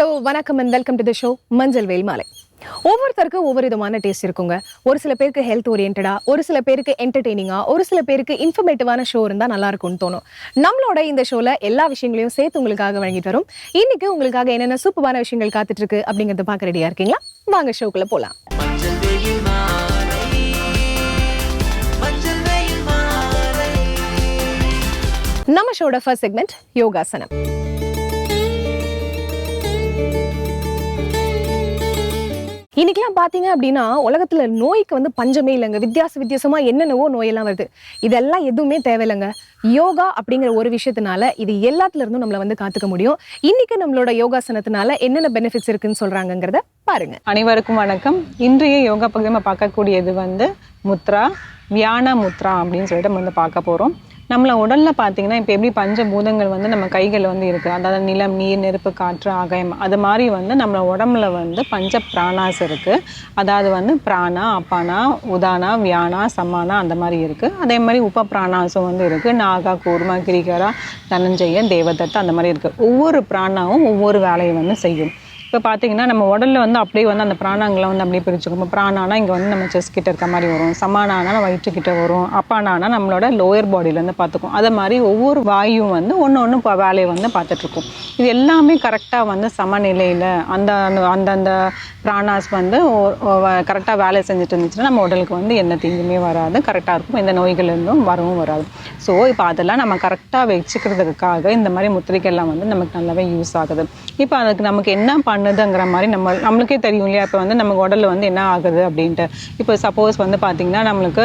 Hello வணக்கம் and welcome to the show Manjal Vel Malai. ஒவ்வொருத்தருக்கும் ஒவ்வொரு விதமான டேஸ்ட் இருக்குங்க. ஒரு சில பேருக்கு ஹெல்த் ஓரியன்டா ஒரு சில பேருக்கு என்டர்டெய்னிங்கா ஒரு சில பேருக்கு இன்ஃபர்மேட்டிவான ஷோ இருந்தா நல்லா இருக்கும்னு தோணும். நம்மளோட இந்த ஷோல எல்லா விஷயங்களையும் சேர்த்து உங்களுக்காக வழங்கிட்டு வரும். இன்னைக்கு உங்களுக்காக என்னென்ன சூப்பரான விஷயங்கள் காத்துட்டு இருக்கு அப்படிங்கறத பார்க்க ரெடியா இருக்கீங்களா? வாங்க ஷோக்குள்ள போலாம். வெயில் வெயில் நம்ம ஷோட ஃபர்ஸ்ட் செக்மெண்ட் யோகாசனம். இன்னைக்கெல்லாம் பார்த்தீங்க அப்படின்னா உலகத்தில் நோய்க்கு வந்து பஞ்சமே இல்லைங்க. வித்தியாச வித்தியாசமாக என்னென்னவோ நோயெல்லாம் வருது. இதெல்லாம் எதுவுமே தேவையில்லைங்க. யோகா அப்படிங்கிற ஒரு விஷயத்தினால இது எல்லாத்துலேருந்தும் நம்மளை வந்து காத்துக்க முடியும். இன்னைக்கு நம்மளோட யோகாசனத்தினால என்னென்ன பெனிஃபிட்ஸ் இருக்குன்னு சொல்கிறாங்கங்கிறத பாருங்க. அனைவருக்கும் வணக்கம். இன்றைய யோகா பகுதி நம்ம பார்க்கக்கூடியது வந்து முத்ரா வியான முத்ரா அப்படின்னு சொல்லிட்டு நம்ம வந்து பார்க்க போகிறோம் நம்மள உடல்ல பார்த்தீங்கன்னா இப்போ எப்படி பஞ்சபூதங்கள் வந்து நம்ம கைகள் வந்து இருக்குது அதாவது நிலம் நீர் நெருப்பு காற்று ஆகாயம் அது மாதிரி வந்து நம்ம உடம்புல வந்து பஞ்ச பிராணாஸ் இருக்குது அதாவது வந்து பிராணா அப்பானா உதானா வியானா சமானா அந்த மாதிரி இருக்குது அதே மாதிரி உப பிராணாசும் வந்து இருக்குது நாகா கூர்மா கிரிகரா தனஞ்சய தேவதத்தா அந்த மாதிரி இருக்குது ஒவ்வொரு பிராணாவும் ஒவ்வொரு வேலையை வந்து செய்யும். இப்போ பார்த்தீங்கன்னா நம்ம உடலில் வந்து அப்படியே வந்து அந்த பிராணங்களை வந்து அப்படியே பிரிச்சுக்கோம். இப்போ பிராணானா இங்கே வந்து நம்ம செஸ் கிட்ட இருக்க மாதிரி வரும். சமானானா வயிற்றுக்கிட்ட வரும். அப்பானானா நம்மளோட லோயர் பாடியிலேருந்து பார்த்துக்கும் அதை மாதிரி ஒவ்வொரு வாயும் வந்து ஒன்று ஒன்று இப்போ வேலையை வந்து பார்த்துட்ருக்கும் இது எல்லாமே கரெக்டாக வந்து சமநிலையில் அந்த அந்த- அந்தந்த பிராணாஸ் வந்து கரெக்டாக வேலை செஞ்சுட்டு இருந்துச்சுன்னா நம்ம உடலுக்கு வந்து எந்த தீங்குமே வராது. கரெக்டாக இருக்கும். எந்த நோய்கள்லேருந்தும் வரவும் வராது. ஸோ இப்போ அதெல்லாம் நம்ம கரெக்டாக வச்சுக்கிறதுக்காக இந்த மாதிரி முத்திரைகள்லாம் வந்து நமக்கு நல்லாவே யூஸ் ஆகுது. இப்போ அதுக்கு நமக்கு என்ன பண்ணுதுங்கிற மாதிரி நம்ம நம்மளுக்கே தெரியும் இல்லையா? இப்போ வந்து நம்ம உடலில் வந்து என்ன ஆகுது அப்படின்ட்டு. இப்போ சப்போஸ் வந்து பார்த்திங்கன்னா நம்மளுக்கு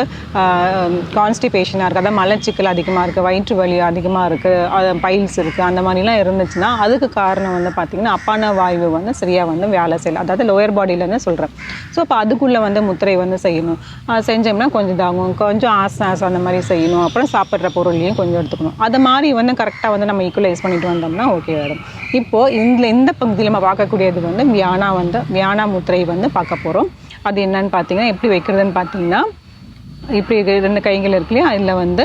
கான்ஸ்டிபேஷனாக இருக்குது அதாவது மலச்சிக்கல் அதிகமாக இருக்குது வயிற்று வலி அதிகமாக இருக்குது பைல்ஸ் இருக்குது அந்த மாதிரிலாம் இருந்துச்சுன்னா அதுக்கு காரணம் வந்து பார்த்திங்கன்னா அப்பான வாய்வு வந்து சரியாக வந்து வேலை செய்யல. அதாவது லோயர் பாடியிலேருந்து சொல்கிறேன் ஸோ அப்போ அதுக்குள்ளே வந்து முத்திரை வந்து செய்யணும். செஞ்சோம்னா கொஞ்சம் இதாகும். கொஞ்சம் ஆசாஸ் அந்த மாதிரி செய்யணும். அப்புறம் சாப்பிட்ற பொருளையும் கொஞ்சம் எடுத்துக்கணும். அது மாதிரி வந்து கரெக்டாக வந்து நம்ம ஈக்குவலைஸ் பண்ணிட்டு வந்தோம்னா ஓகே வரும் இப்போது இந்த இந்த பகுதியில் நம்ம பார்க்கக்கூடிய வைக்கிறது வந்து வியானா வந்து வியானா முத்திரை வந்து பார்க்க போகிறோம் அது என்னன்னு பார்த்தீங்கன்னா எப்படி வைக்கிறதுன்னு பார்த்தீங்கன்னா இப்படி இது ரெண்டு கைகள் இருக்கு இல்லையா? அதில் வந்து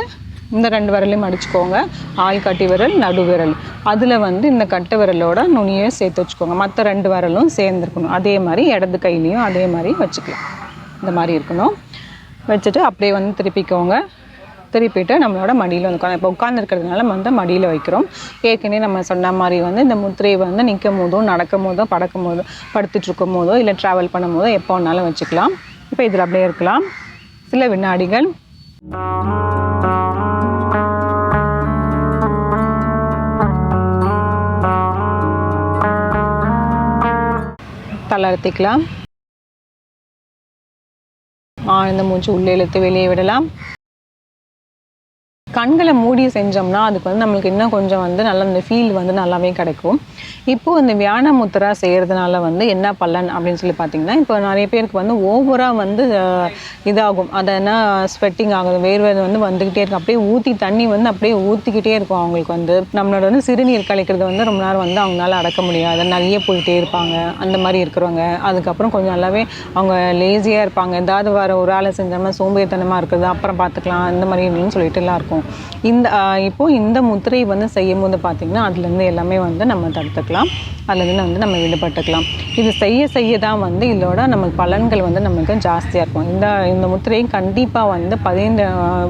இந்த ரெண்டு விரலையும் அடிச்சுக்கோங்க. ஆள் கட்டி விரல் நடு விரல். அதில் வந்து இந்த கட்டு விரலோட நுனியை சேர்த்து வச்சுக்கோங்க. மற்ற ரெண்டு விரலும் சேர்ந்துருக்கணும். அதே மாதிரி இடது கையிலையும் அதே மாதிரி வச்சுக்கலாம். இந்த மாதிரி இருக்கணும். வச்சுட்டு அப்படியே வந்து திருப்பிக்கோங்க. திருப்பிட்டு நம்மளோட மடியில் வந்து உட்காந்து இப்போ உட்காந்துருக்கிறதுனால வந்து மடியில் வைக்கிறோம். ஏற்கனவே நம்ம சொன்ன மாதிரி வந்து இந்த முத்திரையை வந்து நிற்கும் போதோ நடக்கும் போதோ படக்கும் போதோ படுத்துட்டு இருக்கும் போதோ இல்லை ட்ராவல் பண்ணும் போதோ எப்போ வேணாலும் வச்சுக்கலாம். இப்போ இதில் அப்படியே இருக்கலாம். சில வினாடிகள். தளர்த்திக்கலாம். ஆழ்ந்த மூச்சு உள்ளே இழுத்து வெளியே விடலாம். கண்களை மூடி செஞ்சோம்னா அதுக்கு வந்து நம்மளுக்கு இன்னும் கொஞ்சம் வந்து நல்ல அந்த ஃபீல் வந்து நல்லாவே கிடைக்கும். இப்போ இந்த வியான முத்திரா செய்கிறதுனால வந்து என்ன பலன் அப்படின்னு சொல்லி பார்த்தீங்கன்னா இப்போ நிறைய பேருக்கு வந்து ஓவராக வந்து இதாகும். அதை என்ன ஸ்வெட்டிங் ஆகுது வேர்வை வந்து வந்துக்கிட்டே இருக்கும் அப்படியே ஊற்றி தண்ணி வந்து அப்படியே ஊற்றிக்கிட்டே இருக்கும் அவங்களுக்கு வந்து. நம்மளோட வந்து சிறுநீர் கழிக்கிறது வந்து ரொம்ப நேரம் வந்து அவங்களால அடக்க முடியாது. நிறைய போயிட்டே இருப்பாங்க. அந்த மாதிரி இருக்கிறவங்க. அதுக்கப்புறம் கொஞ்சம் நல்லாவே அவங்க லேசியாக இருப்பாங்க. ஏதாவது வர ஒரு வேலை செஞ்சோம்னா சோம்பேறித்தனமாக இருக்குது அப்புறம் பார்த்துக்கலாம் இந்த மாதிரி சொல்லிட்டு எல்லாம் இருக்கும். இந்த இப்போது இந்த முத்திரை வந்து செய்யும் போது பார்த்தீங்கன்னா அதுலேருந்து எல்லாமே வந்து நம்ம தடுத்துக்கலாம். அதுலேருந்து வந்து நம்ம விடுபட்டுக்கலாம். இது செய்ய செய்ய தான் வந்து இதோட நமக்கு பலன்கள் வந்து நமக்கு ஜாஸ்தியாக இருக்கும். இந்த இந்த முத்திரையை கண்டிப்பாக வந்து பதினைந்து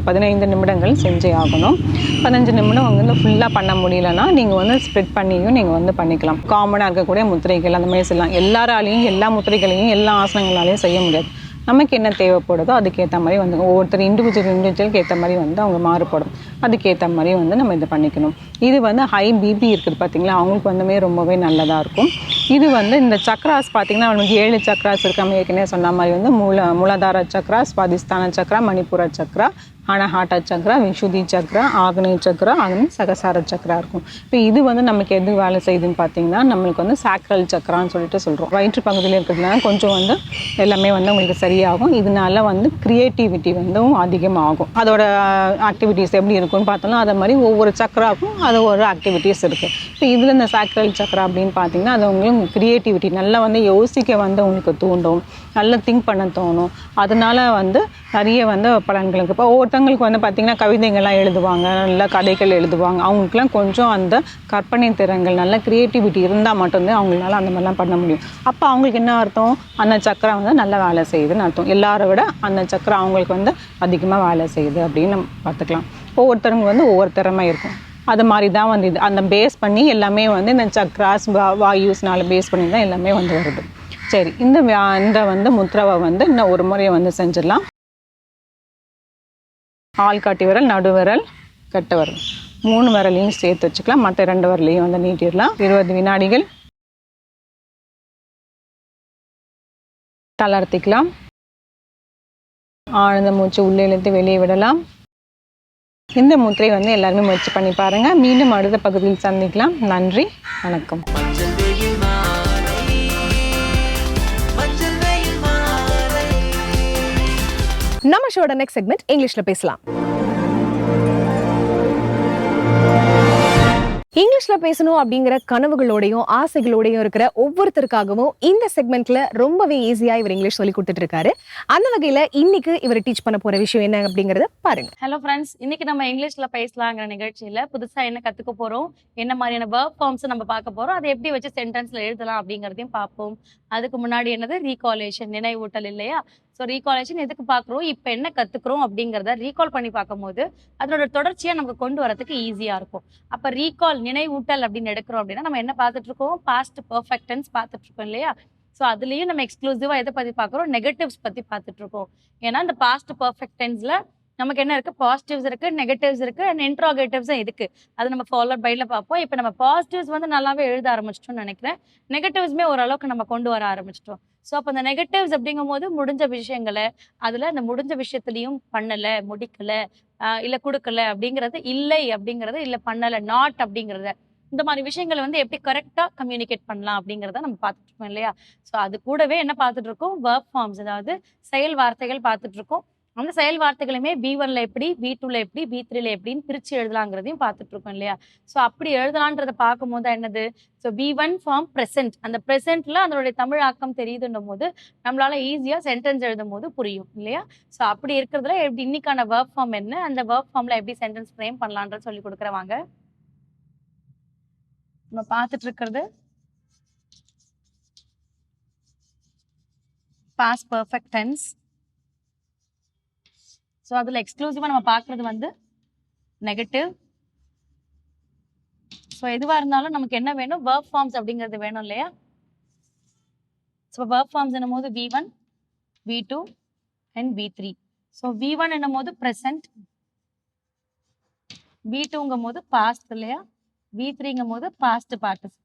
பதினைந்து நிமிடங்கள் செஞ்சே ஆகணும். பதினஞ்சு நிமிடம் வந்து ஃபுல்லாக பண்ண முடியலன்னா நீங்கள் வந்து ஸ்ப்ரெட் பண்ணியும் நீங்கள் வந்து பண்ணிக்கலாம். காமனாக இருக்கக்கூடிய முத்திரைகள் அந்த மாதிரி செய்யலாம். எல்லாராலையும் எல்லா முத்திரைகளையும் எல்லா ஆசனங்களாலையும் செய்ய முடியாது. நமக்கு என்ன தேவைப்படுதோ அதுக்கேற்ற மாதிரி வந்து ஒவ்வொருத்தர் இண்டிவிஜுவல் இண்டிவிஜுவலுக்கு ஏற்ற மாதிரி வந்து அவங்க மாறுபடும். அதுக்கேற்ற மாதிரி வந்து நம்ம இதை பண்ணிக்கணும். இது வந்து ஹை பிபி இருக்குது பார்த்தீங்களா அவங்களுக்கு வந்துமே ரொம்பவே நல்லதாக இருக்கும். இது வந்து இந்த சக்ராஸ் பார்த்தீங்கன்னா அவங்களுக்கு ஏழு சக்ராஸ் இருக்காமல் ஏற்கனவே சொன்ன மாதிரி வந்து மூல மூலாதார சக்ரா ஸ்வாதிஸ்தான சக்ரா மணிப்புர சக்ரா அனஹாட்ட சக்கரா விஷுதி சக்கரா ஆக்னேய சக்கரா ஆக்னி சகசார சக்கரா இருக்கும். இப்போ இது வந்து நமக்கு எது வேலை செய்யுதுன்னு பார்த்தீங்கன்னா நம்மளுக்கு வந்து சாக்ரல் சக்கரான்னு சொல்லிட்டு சொல்கிறோம் வயிற்று பகுதியில் இருக்கிறதுனால கொஞ்சம் வந்து எல்லாமே வந்து உங்களுக்கு சரியாகும். இதனால வந்து கிரியேட்டிவிட்டி வந்து அதிகமாகும். அதோட ஆக்டிவிட்டீஸ் எப்படி இருக்கும்னு பார்த்தோம்னா அதை மாதிரி ஒவ்வொரு சக்கராக்கும் அது ஒரு ஆக்டிவிட்டீஸ் இருக்குது இப்போ இதில் இந்த சாக்ரல் சக்கரா அப்படின்னு பார்த்தீங்கன்னா அது உங்களுக்கு கிரியேட்டிவிட்டி நல்லா வந்து யோசிக்க வந்து உங்களுக்கு தூண்டும். நல்லா திங்க் பண்ண தோணும். அதனால வந்து நிறைய வந்து பலன்களுக்கு இப்போ ஒவ்வொருத்தங்க ஒருத்தவங்களுக்கு வந்து பார்த்திங்கன்னா கவிதைகள்லாம் எழுதுவாங்க நல்ல கதைகள் எழுதுவாங்க. அவங்களுக்குலாம் கொஞ்சம் அந்த கற்பனை திறன்கள் நல்ல க்ரியேட்டிவிட்டி இருந்தால் மட்டும்தான் அவங்களால அந்த மாதிரிலாம் பண்ண முடியும். அப்போ அவங்களுக்கு என்ன அர்த்தம்? அந்த சக்கரம் வந்து நல்ல வேலை செய்யுதுன்னு அர்த்தம். எல்லாரை விட அந்த சக்கரம் அவங்களுக்கு வந்து அதிகமாக வேலை செய்யுது அப்படின்னு நம்ம பார்த்துக்கலாம். ஒவ்வொருத்தருங்க வந்து ஒவ்வொரு திறமை இருக்கும். அது மாதிரி தான் வந்து இது. அந்த பேஸ் பண்ணி எல்லாமே வந்து இந்த சக்ராஸ் வா வாயுஸ்னால பேஸ் பண்ணி தான் எல்லாமே வந்து வருது. சரி இந்த வியா- இந்த வந்து முத்ராவை வந்து இன்னும் ஒரு முறையை வந்து செஞ்சிடலாம். ஆள்காட்டி விரல் நடுவிரல் கட்ட விரல். மூணு விரலையும் சேர்த்து வச்சுக்கலாம். மற்ற ரெண்டு விரலையும் வந்து நீட்டிடலாம். இருபது வினாடிகள். தளர்த்திக்கலாம். ஆழ்ந்த மூச்சு உள்ளே இழுத்து வெளியே விடலாம். இந்த முத்திரை வந்து எல்லாருமே முயற்சி பண்ணி பாருங்க. மீண்டும் அடுத்த பகுதியில் சந்திக்கலாம். நன்றி. வணக்கம். நம்ம ஷோட நெக்ஸ்ட் செக்மெண்ட் இங்கிலீஷ்ல பேசலாம். இங்கிலீஷ்ல பேசணும் அப்படிங்கிற கனவுகளோடையும் ஆசைகளோடையும் இருக்கிற ஒவ்வொருத்தருக்காகவும் இந்த செக்மெண்ட்ல ரொம்பவே ஈஸியா இவர் இங்கிலீஷ் சொல்லி கொடுத்துட்டு இருக்காரு அந்த வகையில இன்னைக்கு இவர் டீச் பண்ண போற விஷயம் என்ன அப்படிங்கறத பாருங்க. ஹலோ ஃப்ரெண்ட்ஸ் இன்னைக்கு நம்ம இங்கிலீஷ்ல பேசலாங்கிற நிகழ்ச்சியில புதுசா என்ன கத்துக்க போறோம் என்ன மாதிரியான வேர்க் ஃபார்ம்ஸ் நம்ம பார்க்க போறோம் அதை எப்படி வச்சு சென்டென்ஸ்ல எழுதலாம் அப்படிங்கறதையும் பார்ப்போம். அதுக்கு முன்னாடி என்னது? ரீகாலேஷன் நினைவூட்டல் இல்லையா? ஸோ ரீகாலேஷன் எதுக்கு பார்க்குறோம்? இப்போ என்ன கற்றுக்குறோம் அப்படிங்கிறத ரீகால் பண்ணி பார்க்கும்போது அதனோட தொடர்ச்சியாக நமக்கு கொண்டு வரதுக்கு ஈஸியாக இருக்கும். அப்போ ரீகால் நினைவூட்டல் அப்படின்னு எடுக்கிறோம் அப்படின்னா நம்ம என்ன பார்த்துட்டு இருக்கோம் பாஸ்ட் பர்ஃபெக்டன்ஸ் டென்ஸ் பார்த்துட்டு இருக்கோம் இல்லையா? ஸோ அதுலேயும் நம்ம எக்ஸ்க்ளூசிவாக எதை பற்றி பார்க்குறோம்? நெகட்டிவ்ஸ் பற்றி பார்த்துட்டு இருக்கோம் ஏன்னா இந்த பாஸ்ட் பர்ஃபெக்டன்ஸில் நமக்கு என்ன இருக்கு? பாசிட்டிவ்ஸ் இருக்கு நெகட்டிவ்ஸ் இருக்கு அண்ட் இன்ட்ராகேட்டிவ்ஸும் இருக்கு. அது நம்ம ஃபாலோட் பைல பார்ப்போம். இப்போ நம்ம பாசிட்டிவ்ஸ் வந்து நல்லாவே எழுத ஆரம்பிச்சிட்டோம்னு நினைக்கிறேன். நெகட்டிவ்ஸுமே ஓரளவுக்கு நம்ம கொண்டு வர ஆரம்பிச்சிட்டோம். ஸோ அப்போ அந்த நெகட்டிவ்ஸ் அப்படிங்கும் போது முடிஞ்ச விஷயங்களை அதில் அந்த முடிஞ்ச விஷயத்துலையும் பண்ணலை முடிக்கல இல்லை இல்ல கொடுக்கல அப்படிங்கிறது இல்லை அப்படிங்கறது இல்லை பண்ணலை நாட் அப்படிங்கிறத. இந்த மாதிரி விஷயங்களை வந்து எப்படி கரெக்டாக கம்யூனிகேட் பண்ணலாம் அப்படிங்கிறத நம்ம பார்த்துட்டு இருக்கோம் இல்லையா? ஸோ அது கூடவே என்ன பார்த்துட்டு இருக்கோம்? ஃபார்ம்ஸ் அதாவது செயல் வார்த்தைகள் பார்த்துட்டு இருக்கோம். அந்த செயல் வார்த்தைகளுமே பி ஒன்ல எப்படி பி டூல எப்படி பி த்ரீல எப்படின்னு பிரிச்சு எழுதலாங்கிறதையும் பார்த்துட்டு இருக்கோம் இல்லையா? ஸோ அப்படி எழுதலான்றதை பார்க்கும்போது போது என்னது? So P one form present அந்த ப்ரெசென்ட்ல அதனுடைய தமிழ் ஆக்கம் தெரியுதுன்னும் போது நம்மளால ஈஸியா சென்டென்ஸ் எழுதும் போது புரியும் இல்லையா? ஸோ அப்படி இருக்கிறதுல எப்படி இன்னைக்கான ஒர்க் ஃபார்ம் என்ன? அந்த ஒர்க் ஃபார்ம்ல எப்படி சென்டென்ஸ் ஃப்ரேம் பண்ணலான்றது சொல்லி கொடுக்குறவாங்க நம்ம பார்த்துட்டு இருக்கிறது பாஸ் பர்ஃபெக்ட் டென்ஸ் ஸோ அதில் எக்ஸ்க்ளூசிவாக நம்ம பார்க்குறது வந்து நெகட்டிவ் ஸோ எதுவாக இருந்தாலும் நமக்கு என்ன வேணும்? ஒர்க் ஃபார்ம்ஸ் அப்படிங்கிறது வேணும் இல்லையா? ஸோ ஒர்க் ஃபார்ம்ஸ் என்னும் போது V one V two and V three so V one என்னும் போது ப்ரெசன்ட் வி டூங்கும் போது பாஸ்ட் இல்லையா? வி த்ரீங்கும் போது பாஸ்ட் பார்ட்டிஸ்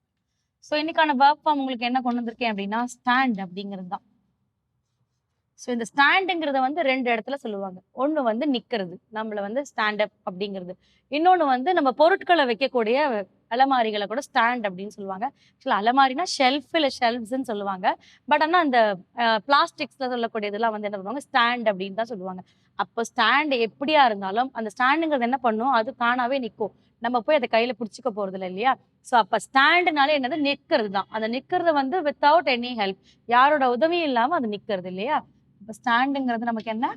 ஸோ இன்னைக்கான ஒர்க் ஃபார்ம் உங்களுக்கு என்ன கொண்டு வந்திருக்கேன் அப்படின்னா ஸ்டாண்ட் அப்படிங்கிறது தான். ஸோ இந்த ஸ்டாண்டுங்கிறத வந்து ரெண்டு இடத்துல சொல்லுவாங்க. ஒன்று வந்து நிற்கிறது நம்மள வந்து ஸ்டாண்ட் அப் அப்படிங்கிறது. இன்னொன்று வந்து நம்ம பொருட்களை வைக்கக்கூடிய அலமாரிகளை கூட ஸ்டாண்ட் அப்படின்னு சொல்லுவாங்க. ஆக்சுவலாக அலமாரினா ஷெல்ஃப் இல்லை ஷெல்ஃப்ஸ்ன்னு சொல்லுவாங்க. பட் ஆனால் அந்த பிளாஸ்டிக்ஸில் சொல்லக்கூடிய இதெல்லாம் வந்து என்ன பண்ணுவாங்க? ஸ்டாண்ட் அப்படின்னு தான் சொல்லுவாங்க. அப்போ ஸ்டாண்ட் எப்படியா இருந்தாலும் அந்த ஸ்டாண்டுங்கிறது என்ன பண்ணும்? அது தானாகவே நிற்கும் நம்ம போய் அதை கையில் பிடிச்சிக்க போகிறது இல்லை இல்லையா? ஸோ அப்போ ஸ்டாண்டுனாலே என்னது? நிற்கிறது தான் அந்த நிற்கிறது வந்து வித்தவுட் எனி ஹெல்ப் யாரோட உதவியும் இல்லாமல் அது நிற்கிறது இல்லையா? இப்போ ஸ்டாண்டுங்கிறது நமக்கு என்ன?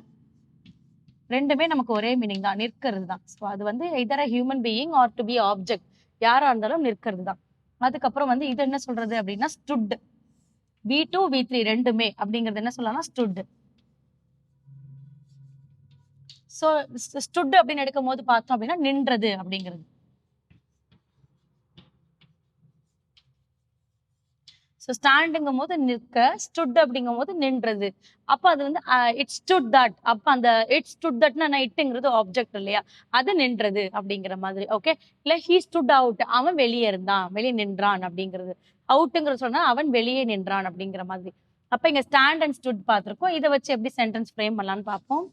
ரெண்டுமே நமக்கு ஒரே மீனிங் தான் நிற்கிறது தான். ஸோ அது வந்து இதர human being are to be object யாராக இருந்தாலும் நிற்கிறது தான். அதுக்கப்புறம் வந்து இது என்ன சொல்றது அப்படின்னா stood V two V three ரெண்டுமே அப்படிங்கிறது என்ன சொல்லலாம் ஸ்டுட் ஸோ ஸ்டுட் அப்படின்னு எடுக்கும் போது பார்த்தோம் அப்படின்னா நின்றது அப்படிங்கிறது. ஸோ ஸ்டாண்டுங்கும் போது நிற்க ஸ்டுட் அப்படிங்கும் போது நின்றது. அப்போ அது வந்து இட் ஸ்டுட் தட் அப்போ அந்த இட் ஸ்டுட் தட்னா இட்டுங்கிறது ஆப்ஜெக்ட் இல்லையா? அது நின்றது அப்படிங்கிற மாதிரி ஓகே இல்லை ஹீ ஸ்டுட் அவுட் அவன் வெளியே இருந்தான் வெளியே நின்றான் அப்படிங்கிறது. அவுட்டுங்கிறது சொன்னா அவன் வெளியே நின்றான் அப்படிங்கிற மாதிரி. அப்போ இங்கே ஸ்டாண்ட் அண்ட் ஸ்டுட் பார்த்துருக்கோம். இதை வச்சு எப்படி சென்டென்ஸ் ஃப்ரேம் பண்ணலான்னு பார்ப்போம்.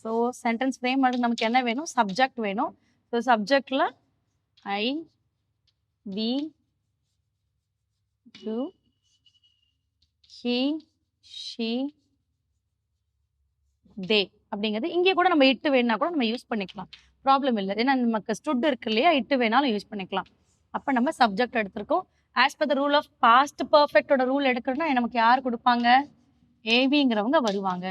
ஸோ சென்டென்ஸ் ஃப்ரேம் பண்ணுறது நமக்கு என்ன வேணும்? சப்ஜெக்ட் வேணும். ஸோ சப்ஜெக்டில் I we to he she they அப்படிங்கிறது இங்கே கூட நம்ம இட்டு வேணா கூட நம்ம யூஸ் பண்ணிக்கலாம். ப்ராப்ளம் இல்லை. ஏன்னா நமக்கு ஸ்டுட் இருக்கு இல்லையா? இட்டு வேணாலும் யூஸ் பண்ணிக்கலாம். அப்போ நம்ம சப்ஜெக்ட் எடுத்திருக்கோம். As per the rule of past பர்ஃபெக்டோட rule எடுக்கிறோம்னா நமக்கு யார் கொடுப்பாங்க? ஏவிங்கிறவங்க வருவாங்க.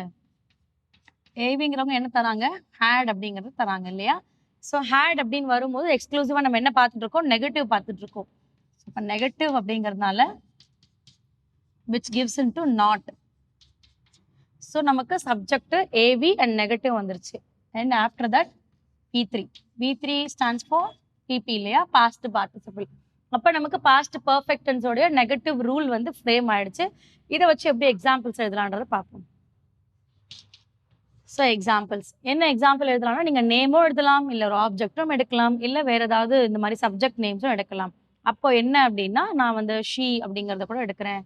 ஏவிங்கிறவங்க என்ன தராங்க? ஹேட் அப்படிங்கிறது தராங்க இல்லையா? ஸோ ஹேட் அப்படின்னு வரும்போது எக்ஸ்க்ளூசிவாக நம்ம என்ன பார்த்துட்டு இருக்கோம்? நெகட்டிவ் பார்த்துட்டு இருக்கோம். இப்போ நெகட்டிவ் அப்படிங்கிறதுனால which gives in to not so நமக்கு சப்ஜெக்ட் ஏவி அண்ட் நெகட்டிவ் வந்துருச்சு. And after that P three P three stands for PP இல்லையா? பாஸ்ட் பார்ட்டிசிபிள் அப்போ நமக்கு பாஸ்ட் பர்ஃபெக்டன்ஸோடைய நெகட்டிவ் ரூல் வந்து ஃப்ரேம் ஆயிடுச்சு. இதை வச்சு எப்படி எக்ஸாம்பிள்ஸ் எழுதலான்றதை பார்ப்போம். ஸோ எக்ஸாம்பிள்ஸ் என்ன எக்ஸாம்பிள் எழுதலாம்னா நீங்கள் நேமும் எழுதலாம் இல்லை ஒரு ஆப்ஜெக்டும் எடுக்கலாம் இல்லை வேற ஏதாவது இந்த மாதிரி சப்ஜெக்ட் நேம்ஸும் எடுக்கலாம். அப்போ என்ன அப்படின்னா நான் வந்து ஷீ அப்படிங்கிறத கூட எடுக்கிறேன்.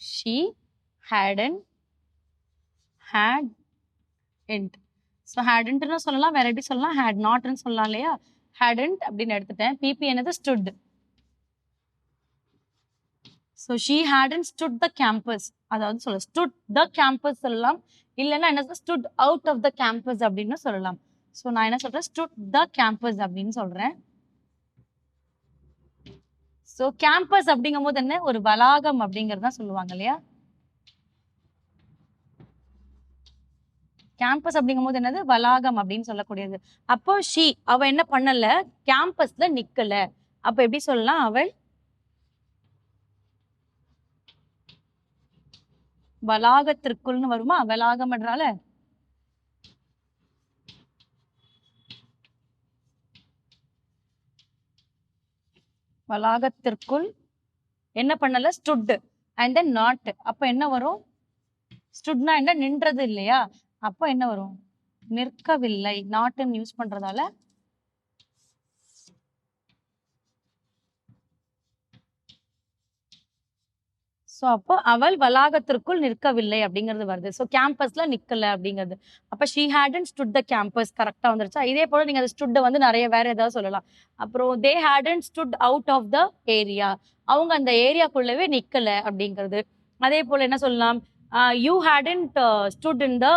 She hadn't had and so ஹேடன்ட்னு சொல்லலாம் வேற எப்படி சொல்லலாம்? ஹேட் நாட்னு சொல்லலாம் இல்லையா? ஹேடன்ட் அப்படின்னு எடுத்துட்டேன். பிபி என்னது? Stood so she hadn't stood the campus அதாவது சொல்ல ஸ்டுட் த கேம்பஸ் சொல்லலாம். இல்லைன்னா என்ன stood out of the campus அப்படின்னு சொல்லலாம். ஸோ நான் என்ன சொல்றேன்? ஸ்டுட் த கேம்பஸ் அப்படின்னு சொல்றேன். ஸோ கேம்பஸ் அப்படிங்கும் போது என்ன? ஒரு வளாகம் அப்படிங்கிறது தான் சொல்லுவாங்க இல்லையா? கேம்பஸ் அப்படிங்கும் போது என்னது? வளாகம் அப்படின்னு சொல்லக்கூடியது. அப்போ ஷி அவ என்ன பண்ணல? கேம்பஸ்ல நிக்கல. அப்ப எப்படி சொல்லலாம் அவள்? வளாகத்திற்குள்னு வருமா? வளாகம்ன்றால வளாகத்திற்குள் என்ன பண்ணல? ஸ்டுட்டு அண்ட் தென் நாட்டு அப்ப என்ன வரும்? ஸ்டுட்னா என்ன? நின்றது இல்லையா? அப்ப என்ன வரும்? நிற்கவில்லை. நாட்டுன்னு யூஸ் பண்றதால ஸோ அப்போ அவள் வளாகத்திற்குள் நிற்கவில்லை அப்படிங்கிறது வருது. ஸோ கேம்பஸ்ல நிற்கல அப்படிங்கிறது. அப்போ she hadn't stood the campus கரெக்டாக வந்துருச்சா? இதே போல நீங்கள் அந்த ஸ்டுட்டை வந்து நிறைய வேற ஏதாவது சொல்லலாம். அப்புறம் they hadn't stood out of the area அவங்க அந்த ஏரியாக்குள்ளவே நிற்கல அப்படிங்கிறது. அதே போல் என்ன சொல்லலாம்? You hadn't stood in the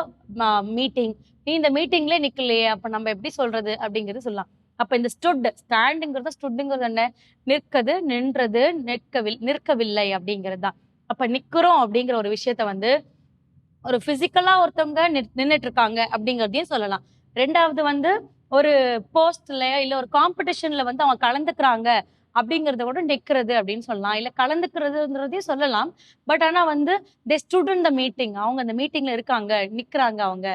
meeting நீ இந்த மீட்டிங்லேயே நிற்கலையே அப்போ நம்ம எப்படி சொல்றது அப்படிங்கிறது சொல்லலாம். அப்ப இந்த ஸ்டுட் ஸ்டாண்டுங்கிறது ஸ்டுட்டுங்கிறது என்ன? நிற்கது நின்றது நிற்கவில் நிற்கவில்லை அப்படிங்கிறது தான். அப்ப நிக்கிறோம் அப்படிங்கிற ஒரு விஷயத்த வந்து ஒரு பிசிக்கலா ஒருத்தவங்க நின்றுட்டு இருக்காங்க அப்படிங்கிறதையும் சொல்லலாம். ரெண்டாவது வந்து ஒரு போஸ்ட்ல இல்ல ஒரு காம்படிஷன்ல வந்து அவங்க கலந்துக்கிறாங்க அப்படிங்கறத கூட நிக்கிறது அப்படின்னு சொல்லலாம். இல்ல கலந்துக்கிறதுன்றதையும் சொல்லலாம். பட் ஆனா வந்து தே ஸ்டூடெண்ட் த மீட்டிங் அவங்க அந்த மீட்டிங்ல இருக்காங்க நிக்கிறாங்க அவங்க.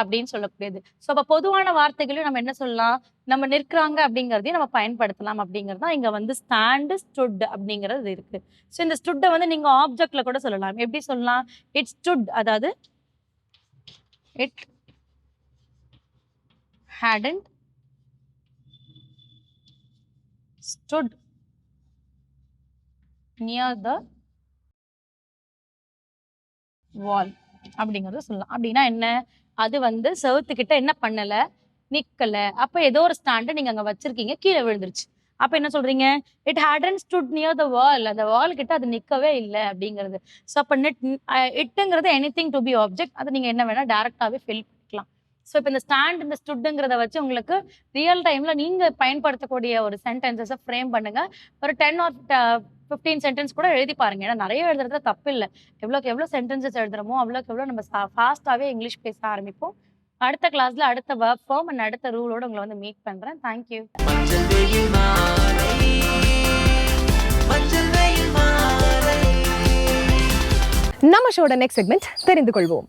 அப்படின்னு சொல்லக்கூடியது. ஸோ அப்போ பொதுவான வார்த்தைகளையும் நம்ம என்ன சொல்லலாம்? நம்ம நிற்கிறாங்க அப்படிங்கறதையும் நம்ம பயன்படுத்தலாம் அப்படிங்கிறது தான் இங்க வந்து ஸ்டாண்டு ஸ்டுட் அப்படிங்கிறது இருக்கு. ஸோ இந்த ஸ்டுட்டை வந்து நீங்க ஆப்ஜெக்ட்ல கூட சொல்லலாம். எப்படி சொல்லலாம்? இட் ஸ்டுட் அதாவது it hadn't stood near the wall அப்படிங்கறத சொல்லலாம். அப்படின்னா என்ன? அது வந்து செவுத்துக்கிட்ட என்ன பண்ணல? நிக்கல. அப்ப ஏதோ ஒரு ஸ்டாண்டை நீங்க அங்க வச்சிருக்கீங்க. கீழே விழுந்துருச்சு. அப்ப என்ன சொல்றீங்க? It hadn't stood near the wall அந்த வால் கிட்ட அது நிக்கவே இல்லை அப்படிங்கிறது. ஸோ அப்ப நெட் இட்டுங்கிறது any thing to be object அதை நீங்க என்ன வேணா டேரக்டாவே ஃபில் பண்ணிக்கலாம். ஸோ இப்போ இந்த ஸ்டாண்ட் இந்த ஸ்டுட்டுங்கிறத வச்சு உங்களுக்கு ரியல் டைம்ல நீங்க பயன்படுத்தக்கூடிய ஒரு சென்டென்சஸை ஃப்ரேம் பண்ணுங்க. ஒரு டென் ஆர் ஃபிஃப்டீன் சென்டென்ஸ் கூட எழுதி பாருங்க. ஏன்னா நிறைய எழுதுறதுல தப்பு இல்லை எவ்வளோக்கு எவ்வளோ சென்டென்சஸ் எழுதுறோமோ அவ்வளோக்கு எவ்வளோ நம்ம ஃபாஸ்ட்டாகவே இங்கிலீஷ் பேச ஆரம்பிப்போம். அடுத்த கிளாஸ்ல அடுத்த ஒர்க் ஃபார்ம் அண்ட் அடுத்த ரூலோட உங்களை வந்து மீட் பண்றேன். தேங்க்யூ நம்ம ஷோட நெக்ஸ்ட் செக்மெண்ட் தெரிந்து கொள்வோம்.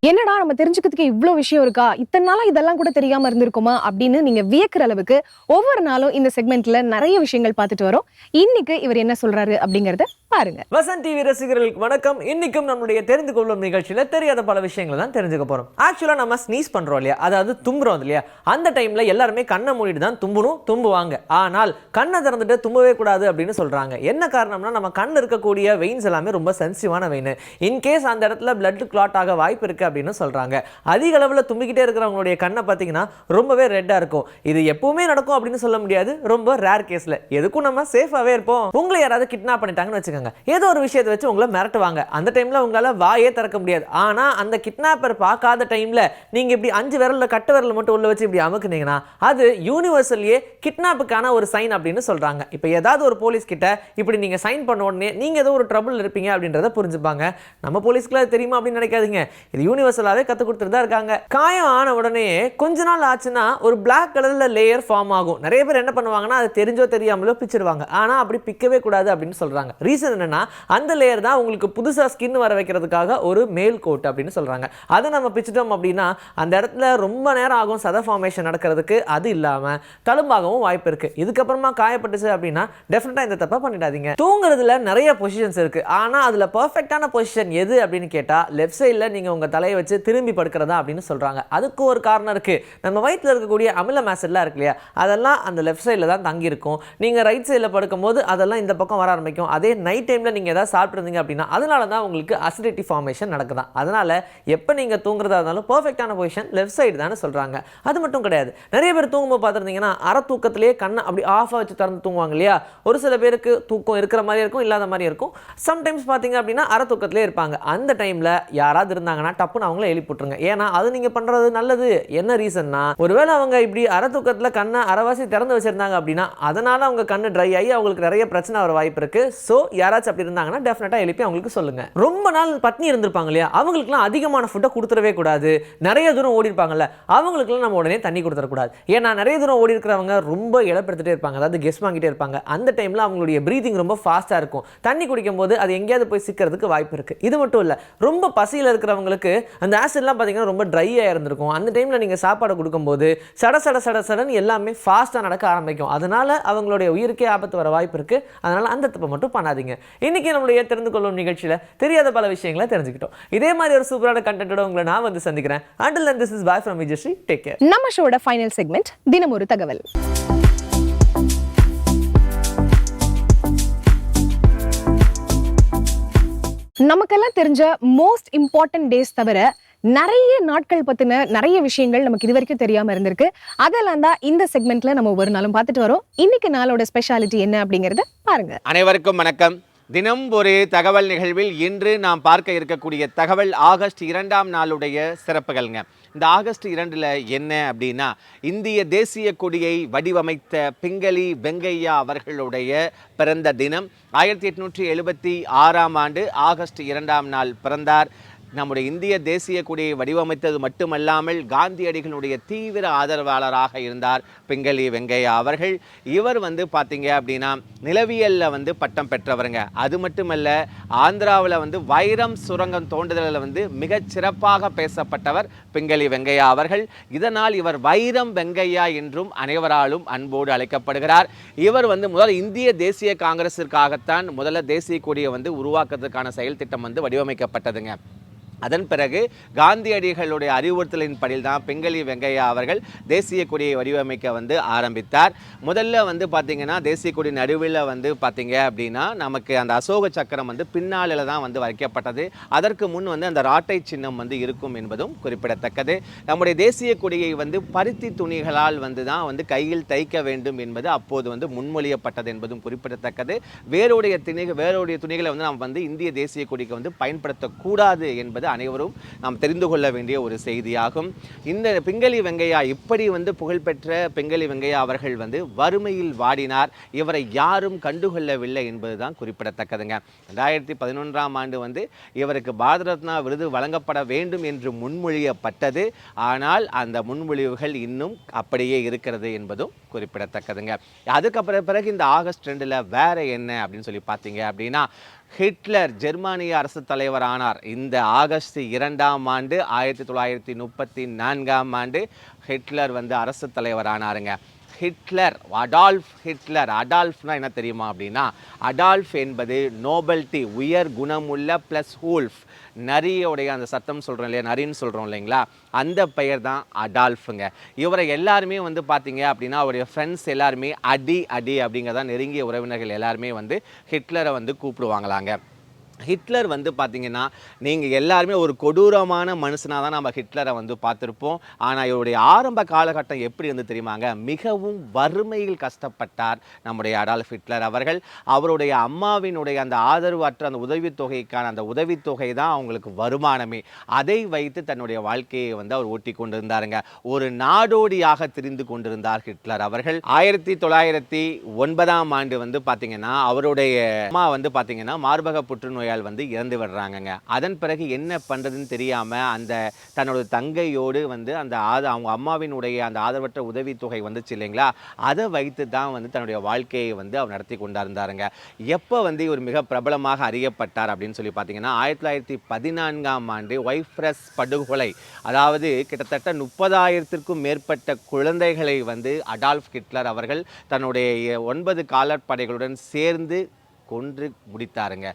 என்னடா நம்ம தெரிஞ்சுக்கிறதுக்கு இவ்வளோ விஷயம் இருக்கா? இத்தனை நாளாக இதெல்லாம் கூட தெரியாம இருந்திருக்குமா? அப்படின்னு நீங்க வியக்கிற அளவுக்கு ஒவ்வொரு நாளும் இந்த செக்மெண்ட்ல நிறைய விஷயங்கள் பார்த்துட்டு வரோம். இன்னைக்கு இவர் என்ன சொல்றாரு அப்படிங்கிறத பாருங்க. வசந்த் டிவி ரசிகர்களுக்கு வணக்கம். இன்னைக்கும் நம்மளுடைய தெரிந்து கொள்ளும் நிகழ்ச்சியில தெரியாத பல விஷயங்களை தான் தெரிஞ்சுக்க போறோம். ஆக்சுவலா நம்ம ஸ்னீஸ் பண்றோம் இல்லையா? அதாவது தும்புறோம் இல்லையா? அந்த டைம்ல எல்லாருமே கண்ணை மூடிட்டு தான் தும்பணும் தும்புவாங்க. ஆனால் கண்ணை திறந்துட்டு தும்பவே கூடாது அப்படின்னு சொல்றாங்க. என்ன காரணம்னா நம்ம கண் இருக்கக்கூடிய வெயின்ஸ் எல்லாமே ரொம்ப சென்சிட்டிவான வெயின் இன்கேஸ் அந்த இடத்துல பிளட் கிளாட் ஆக வாய்ப்பு இருக்கு அப்படின்னு சொல்றாங்க. அதிக அளவுல தும்பிக்கிட்டே இருக்கிறவங்களுடைய கண்ணை பார்த்தீங்கன்னா ரொம்பவே ரெட்டா இருக்கும். இது எப்பவுமே நடக்கும் அப்படின்னு சொல்ல முடியாது. ரொம்ப ரேர் கேஸ்ல எதுக்கும் நம்ம சேஃபாவே இருப்போம். உங்களை யாராவது கிட்னாப் பண்ணிட்டாங்கன்னு வச்சுக்கோங்க. வச்சுக்கோங்க. ஏதோ ஒரு விஷயத்தை வச்சு உங்களை மிரட்டுவாங்க. அந்த டைமில் உங்களால் வாயே திறக்க முடியாது. ஆனால் அந்த கிட்னாப்பர் பார்க்காத டைமில் நீங்கள் இப்படி அஞ்சு விரலில் கட்டு விரல் மட்டும் உள்ள வச்சு இப்படி அமுக்குனீங்கன்னா அது யூனிவர்சல்லையே கிட்னாப்புக்கான ஒரு சைன் அப்படின்னு சொல்கிறாங்க இப்போ ஏதாவது ஒரு போலீஸ் கிட்ட இப்படி நீங்கள் சைன் பண்ண உடனே நீங்கள் ஏதோ ஒரு ட்ரபுள் இருப்பீங்க அப்படின்றத புரிஞ்சுப்பாங்க. நம்ம போலீஸ்க்குலாம் அது தெரியுமா அப்படின்னு நினைக்காதீங்க. இது யூனிவர்சலாகவே கற்றுக் கொடுத்துட்டு தான் இருக்காங்க. காயம் ஆன உடனே கொஞ்ச நாள் ஆச்சுன்னா ஒரு பிளாக் கலரில் லேயர் ஃபார்ம் ஆகும். நிறைய பேர் என்ன பண்ணுவாங்கன்னா அது தெரிஞ்சோ தெரியாமலோ பிச்சிருவாங்க ஆனால் அப்படி பிக்கவே கூடாது அப்படின்னு சொல்கிறாங்க ரீசன் என்னன்னா அந்த லேயர் தான் உங்களுக்கு புதுசாக ஸ்கின் வர வைக்கிறதுக்காக ஒரு மேல் கோட் அப்படின்னு சொல்கிறாங்க அதை நம்ம பிச்சிட்டோம் அப்படின்னா அந்த இடத்துல ரொம்ப நேரம் ஆகும் சத ஃபார்மேஷன் நடக்கிறதுக்கு. அது இல்லாமல் தழும்பாகவும் வாய்ப்பு இருக்குது இதுக்கப்புறமா காயப்பட்டுச்சு அப்படின்னா டெஃபினட்டாக இந்த தப்பாக பண்ணிடாதீங்க. தூங்குறதுல நிறைய பொசிஷன்ஸ் இருக்குது ஆனால் அதில் பர்ஃபெக்டான பொசிஷன் எது அப்படின்னு கேட்டால் லெஃப்ட் சைடில் நீங்கள் உங்கள் தலையை வச்சு திரும்பி படுக்கிறதா அப்படின்னு சொல்கிறாங்க அதுக்கு ஒரு காரணம் இருக்குது நம்ம வயிற்றில் இருக்கக்கூடிய அமில மேசட்லாம் இருக்கு இல்லையா? அதெல்லாம் அந்த லெஃப்ட் சைடில் தான் தங்கியிருக்கும். நீங்கள் ரைட் சைடில் படுக்கும்போது அதெல்லாம் இந்த பக்கம் வர ஆரம்பிக்கும். அதே நைட் டைமில் நீங்கள் ஏதாவது சாப்பிட்ருந்தீங்க அப்படின்னா அதனால தான் உங்களுக்கு அசிடிட்டி ஃபார்மேஷன் நடக்குதான் அதனால் எப்போ நீங்கள் தூங்குறதா இருந்தாலும் பர்ஃபெக்டான பொசிஷன் லெஃப்ட் சைடு தானே சொல்கிறாங்க அது மட்டும் கிடையாது. நிறைய பேர் தூங்கும்போது பார்த்துருந்தீங்கன்னா அரை தூக்கத்திலேயே கண்ணை அப்படி ஆஃபாக வச்சு திறந்து தூங்குவாங்க இல்லையா? ஒரு சில பேருக்கு தூக்கம் இருக்கிற மாதிரி இருக்கும் இல்லாத மாதிரி இருக்கும். சம்டைம்ஸ் பார்த்தீங்க அப்படின்னா அரை தூக்கத்திலே இருப்பாங்க. அந்த டைமில் யாராவது இருந்தாங்கன்னா டப்புன்னு அவங்கள எழுப்பி விட்ருங்க ஏன்னா அது நீங்கள் பண்ணுறது நல்லது. என்ன ரீசன்னா ஒருவேளை அவங்க இப்படி அரை தூக்கத்தில் கண்ணை அரைவாசி திறந்து வச்சிருந்தாங்க அப்படின்னா அதனால் அவங்க கண்ணு ட்ரை ஆகி அவங்களுக்கு நிறைய பிரச்சனை வர வாய்ப்பு இருக்கு. ஸோ யாராச்சும் அப்படி இருந்தாங்கன்னா டெஃபினட்டாக எழுப்பி அவங்களுக்கு சொல்லுங்க. ரொம்ப நாள் பட்னி இருந்திருப்பாங்க இல்லையா? அவங்களுக்குலாம் அதிகமான ஃபுட்டை கொடுத்துடவே கூடாது. நிறைய தூரம் ஓடி இருப்பாங்கல்ல? அவங்களுக்குலாம் நம்ம உடனே தண்ணி கொடுத்துடக்கூடாது. ஏன்னா நிறைய தூரம் ஓடி இருக்கிறவங்க ரொம்ப இழப்படுத்திட்டே இருப்பாங்க. அதாவது கெஸ் வாங்கிட்டே இருப்பாங்க. அந்த டைமில் அவங்களுடைய ப்ரீதிங் ரொம்ப ஃபாஸ்ட்டாக இருக்கும். தண்ணி குடிக்கும் போது அது எங்கேயாவது போய் சிக்கிறதுக்கு வாய்ப்பு இருக்குது இது மட்டும் இல்லை ரொம்ப பசியில் இருக்கிறவங்களுக்கு அந்த ஆசிட்லாம் பார்த்தீங்கன்னா ரொம்ப ட்ரையாக இருந்திருக்கும். அந்த டைமில் நீங்கள் சாப்பாடு கொடுக்கும்போது சட சட சட சடன் எல்லாமே ஃபாஸ்ட்டாக நடக்க ஆரம்பிக்கும். அதனால் அவங்களுடைய உயிருக்கே ஆபத்து வர வாய்ப்பு இருக்குது அதனால் அந்த தப்பை மட்டும் பண்ணாதீங்க. இன்றைக்கி நம்மளுடைய தெரிந்து கொள்ளும் நிகழ்ச்சியில் தெரியாத பல விஷயங்களை தெரிஞ்சுக்கிட்டோம். இதே மாதிரி ஒரு சூப்பரான கண்டென்ட்டோட உங்களை நான் வந்து சந்திக்கிறேன். Until this is bye from Vijayashree take care நம்ம ஷோட ஃபைனல் செக்மெண்ட் தினம் ஒரு தகவல். நமக்கெல்லாம் தெரிஞ்ச மோஸ்ட் இம்பார்ட்டன்ட் டேஸ் தவிர நிறைய நாட்கள் பத்தின நிறைய விஷயங்கள் நமக்கு இது வரைக்கும் தெரியாம இருந்திருக்கு. அதெல்லாம் தான் இந்த செக்மெண்ட்ல நம்ம ஒரு நாளும் பார்த்துட்டு வரோம். இன்னைக்கு நாளோட ஸ்பெஷாலிட்டி என்ன அப்படிங்கறத பாருங்க. அனைவருக்கும் வணக்கம். தினம் ஒரு தகவல் நிகழ்வில் இன்று நாம் பார்க்க இருக்கக்கூடிய தகவல் ஆகஸ்ட் இரண்டாம் நாளுடைய சிறப்புகள்ங்க. இந்த ஆகஸ்ட் இரண்டில் என்ன அப்படின்னா இந்திய தேசிய கொடியை வடிவமைத்த பிங்களி வெங்கையா அவர்களுடைய பிறந்த தினம். ஆயிரத்தி எட்நூற்றி எழுபத்தி ஆறாம் ஆண்டு ஆகஸ்ட் இரண்டாம் நாள் பிறந்தார். நம்முடைய இந்திய தேசிய கொடியை வடிவமைத்தது மட்டுமல்லாமல் காந்தியடிகளுடைய தீவிர ஆதரவாளராக இருந்தார் பிங்களி வெங்கையா அவர்கள். இவர் வந்து பார்த்தீங்க அப்படின்னா நிலவியலில் வந்து பட்டம் பெற்றவருங்க. அது மட்டுமல்ல ஆந்திராவில் வந்து வைரம் சுரங்கம் தோண்டுதலில் வந்து மிகச் சிறப்பாக பேசப்பட்டவர் பிங்களி வெங்கையா அவர்கள். இதனால் இவர் வைரம் வெங்கையா என்றும் அனைவராலும் அன்போடு அழைக்கப்படுகிறார். இவர் வந்து முதல் இந்திய தேசிய காங்கிரஸிற்காகத்தான் முதல்ல தேசிய கொடியை வந்து உருவாக்குறதுக்கான செயல் திட்டம் வந்து வடிவமைக்கப்பட்டதுங்க. அதன் பிறகு காந்தியடிகளுடைய அறிவுறுத்தலின்படியில் தான் பெங்களி வெங்கையா அவர்கள் தேசிய கொடியை வடிவமைக்க வந்து ஆரம்பித்தார். முதல்ல வந்து பார்த்தீங்கன்னா தேசிய கொடி நடுவில் வந்து பார்த்தீங்க அப்படின்னா நமக்கு அந்த அசோக சக்கரம் வந்து பின்னாளில் தான் வந்து வைக்கப்பட்டது. அதற்கு முன் வந்து அந்த ராட்டை சின்னம் வந்து இருக்கும் என்பதும் குறிப்பிடத்தக்கது. நம்முடைய தேசிய கொடியை வந்து பருத்தி துணிகளால் வந்து தான் வந்து கையில் தைக்க வேண்டும் என்பது அப்போது வந்து முன்மொழியப்பட்டது என்பதும் குறிப்பிடத்தக்கது. வேறுடைய துணிகள் வேறுடைய துணிகளை வந்து நாம் வந்து இந்திய தேசிய கொடிக்கு வந்து பயன்படுத்தக்கூடாது என்பது அனைவரும் நாம் தெரிந்து கொள்ள வேண்டிய ஒரு செய்தியாகும். இந்த பிங்களி வெங்கையா இப்படி வந்து புகழ்பெற்ற பிங்களி வெங்கையா அவர்கள் வந்து வறுமையில் வாடினார். இவரை யாரும் கண்டுகொள்ளவில்லை என்பதுதான் குறிப்பிடத்தக்கதுங்க. ரெண்டாயிரத்தி பதினொன்றாம் ஆண்டு வந்து இவருக்கு பாரத ரத்னா விருது வழங்கப்பட வேண்டும் என்று முன்மொழியப்பட்டது. ஆனால் அந்த முன்மொழிவுகள் இன்னும் அப்படியே இருக்கிறது என்பதும் குறிப்பிடத்தக்கதுங்க. அதுக்கப்புறம் பிறகு இந்த ஆகஸ்ட் ரெண்டில் வேற என்ன அப்படின்னு சொல்லி பார்த்தீங்க அப்படின்னா ஹிட்லர் ஜெர்மானிய அரசு தலைவர் ஆனார். இந்த ஆகஸ்ட் இரண்டாம் ஆண்டு ஆயிரத்தி தொள்ளாயிரத்தி முப்பத்தி நான்காம் ஆண்டு ஹிட்லர் வந்து அரசு தலைவர் ஆனாருங்க. Hitler Adolf Hitler. அடால்ஃப்னா என்ன தெரியுமா அப்படின்னா அடால்ஃப் என்பது நோபல்டி உயர் குணமுள்ள ப்ளஸ் ஹூல்ஃப் நரியோடைய அந்த சத்தம் சொல்கிறோம் இல்லையா நரின்னு சொல்கிறோம் இல்லைங்களா? அந்த பெயர் தான் அடால்ஃபுங்க. இவரை எல்லாருமே வந்து பார்த்தீங்க அப்படின்னா அவருடைய ஃப்ரெண்ட்ஸ் எல்லாருமே அடி அடி அப்படிங்கிறதான் நெருங்கிய உறவினர்கள் எல்லாருமே வந்து ஹிட்லரை வந்து கூப்பிடுவாங்களாங்க. ஹிட்லர் வந்து பார்த்தீங்கன்னா நீங்கள் எல்லாருமே ஒரு கொடூரமான மனுஷனாக தான் நம்ம ஹிட்லரை வந்து பார்த்துருப்போம். ஆனால் இவருடைய ஆரம்ப காலகட்டம் எப்படி இருந்து தெரியுமாங்க? மிகவும் வறுமையில் கஷ்டப்பட்டார் நம்முடைய அடால்ஃப் ஹிட்லர் அவர்கள். அவருடைய அம்மாவினுடைய அந்த ஆதரவற்ற அந்த உதவித்தொகைக்கான அந்த உதவித்தொகை தான் அவங்களுக்கு வருமானமே. அதை வைத்து தன்னுடைய வாழ்க்கையை வந்து அவர் ஓட்டி கொண்டிருந்தாருங்க. ஒரு நாடோடியாக திரிந்து கொண்டிருந்தார் ஹிட்லர் அவர்கள். ஆயிரத்தி தொள்ளாயிரத்தி ஒன்பதாம் ஆண்டு வந்து பார்த்தீங்கன்னா அவருடைய அம்மா வந்து பார்த்தீங்கன்னா மார்பக புற்றுநோய் நோயால் வந்து இறந்து விடுறாங்கங்க. அதன் பிறகு என்ன பண்ணுறதுன்னு தெரியாமல் அந்த தன்னோட தங்கையோடு வந்து அந்த ஆத அவங்க அம்மாவினுடைய அந்த ஆதரவற்ற உதவித்தொகை வந்துச்சு இல்லைங்களா? அதை வைத்து தான் வந்து தன்னுடைய வாழ்க்கையை வந்து அவர் நடத்தி கொண்டாருந்தாருங்க. எப்போ வந்து இவர் மிக பிரபலமாக அறியப்பட்டார் அப்படின்னு சொல்லி பார்த்தீங்கன்னா ஆயிரத்தி தொள்ளாயிரத்தி பதினான்காம் ஆண்டு ஒய்ஃப்ரஸ் படுகொலை. அதாவது கிட்டத்தட்ட முப்பதாயிரத்திற்கும் மேற்பட்ட குழந்தைகளை வந்து அடால்ஃப் ஹிட்லர் அவர்கள் தன்னுடைய ஒன்பது காலற்படைகளுடன் சேர்ந்து கொன்று முடித்தாருங்க.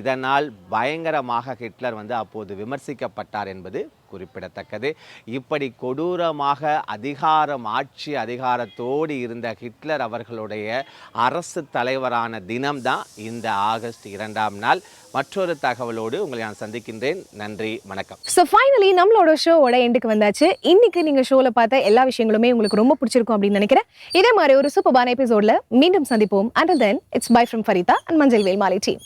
இதனால் பயங்கரமாக ஹிட்லர் வந்து அப்போது விமர்சிக்கப்பட்டார் என்பது குறிப்பிடத்தக்கது. இப்படி கொடூரமாக அதிகாரம் ஆட்சி அதிகாரத்தோடு இருந்த ஹிட்லர் அவர்களுடைய அரசு தலைவரான தினம்தான் இந்த ஆகஸ்ட் இரண்டாம் நாள். மற்றொரு தகவலோடு உங்களை நான் சந்திக்கின்றேன். நன்றி வணக்கம். ஸோ ஃபைனலி நம்மளோட ஷோவோட எண்டுக்கு வந்தாச்சு. இன்னைக்கு நீங்க ஷோவில் பார்த்த எல்லா விஷயங்களுமே உங்களுக்கு ரொம்ப பிடிச்சிருக்கும் அப்படின்னு நினைக்கிறேன். இதே மாதிரி ஒரு சூப்பர்பான எபிசோடில் மீண்டும் சந்திப்போம். And then it's bye from Farida and Manjal Velmali team